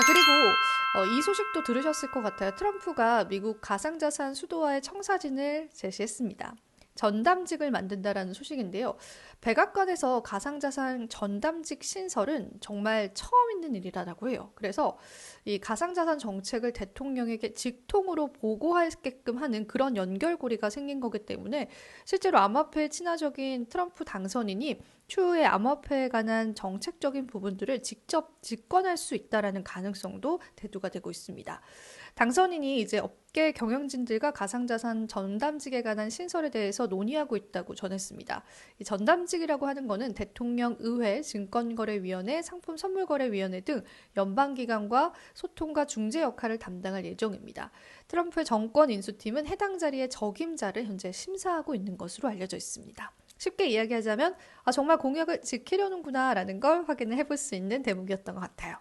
자, 그리고 어, 이 소식도 들으셨을 것 같아요. 트럼프가 미국 가상자산 수도화의 청사진을 제시했습니다. 전담직을 만든다라는 소식인데요. 백악관에서 가상자산 전담직 신설은 정말 처음 있는 일이라고 해요. 그래서 이 가상자산 정책을 대통령에게 직통으로 보고하게끔 하는 그런 연결고리가 생긴 거기 때문에 실제로 암호화폐 친화적인 트럼프 당선인이 추후에 암호화폐에 관한 정책적인 부분들을 직접 직권할 수 있다라는 가능성도 대두가 되고 있습니다. 당선인이 이제 업계 경영진들과 가상자산 전담직에 관한 신설에 대해서 논의하고 있다고 전했습니다. 이 전담직이라고 하는 것은 대통령, 의회, 증권거래위원회, 상품선물거래위원회 등 연방기관과 소통과 중재 역할을 담당할 예정입니다. 트럼프의 정권 인수팀은 해당 자리의 적임자를 현재 심사하고 있는 것으로 알려져 있습니다. 쉽게 이야기하자면 아, 정말 공약을 지키려는구나라는 걸 확인을 해볼 수 있는 대목이었던 것 같아요.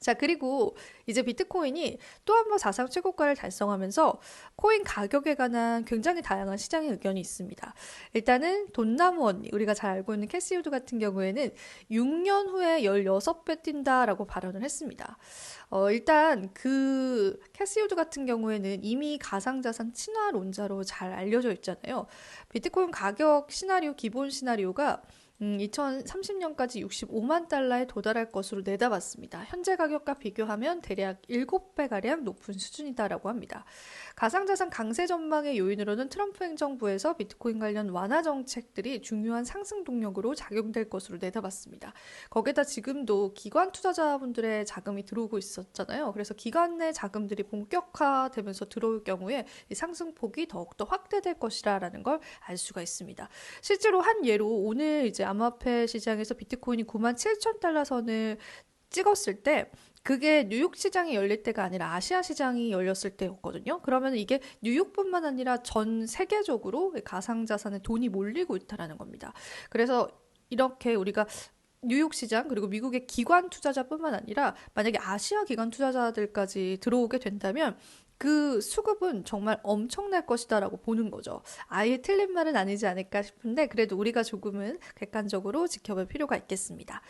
자, 그리고 이제 비트코인이 또 한 번 사상 최고가를 달성하면서 코인 가격에 관한 굉장히 다양한 시장의 의견이 있습니다. 일단은 돈나무원, 우리가 잘 알고 있는 캐시우드 같은 경우에는 6년 후에 16배 뛴다라고 발언을 했습니다. 어, 일단 그 캐시우드 같은 경우에는 이미 가상자산 친화론자로 잘 알려져 있잖아요. 비트코인 가격 시나리오, 기본 시나리오가 음, 2030년까지 65만 달러에 도달할 것으로 내다봤습니다. 현재 가격과 비교하면 대략 7배가량 높은 수준이다라고 합니다. 가상자산 강세 전망의 요인으로는 트럼프 행정부에서 비트코인 관련 완화 정책들이 중요한 상승 동력으로 작용될 것으로 내다봤습니다. 거기다 지금도 기관 투자자분들의 자금이 들어오고 있었잖아요. 그래서 기관 내 자금들이 본격화되면서 들어올 경우에 이 상승폭이 더욱더 확대될 것이라는 걸 알 수가 있습니다. 실제로 한 예로 오늘 이제 암호화폐 시장에서 비트코인이 9만 7천 달러 선을 찍었을 때 그게 뉴욕 시장이 열릴 때가 아니라 아시아 시장이 열렸을 때였거든요. 그러면 이게 뉴욕뿐만 아니라 전 세계적으로 가상 자산에 돈이 몰리고 있다라는 겁니다. 그래서 이렇게 우리가 뉴욕 시장 그리고 미국의 기관 투자자뿐만 아니라 만약에 아시아 기관 투자자들까지 들어오게 된다면 그 수급은 정말 엄청날 것이다라고 보는 거죠. 아예 틀린 말은 아니지 않을까 싶은데 그래도 우리가 조금은 객관적으로 지켜볼 필요가 있겠습니다.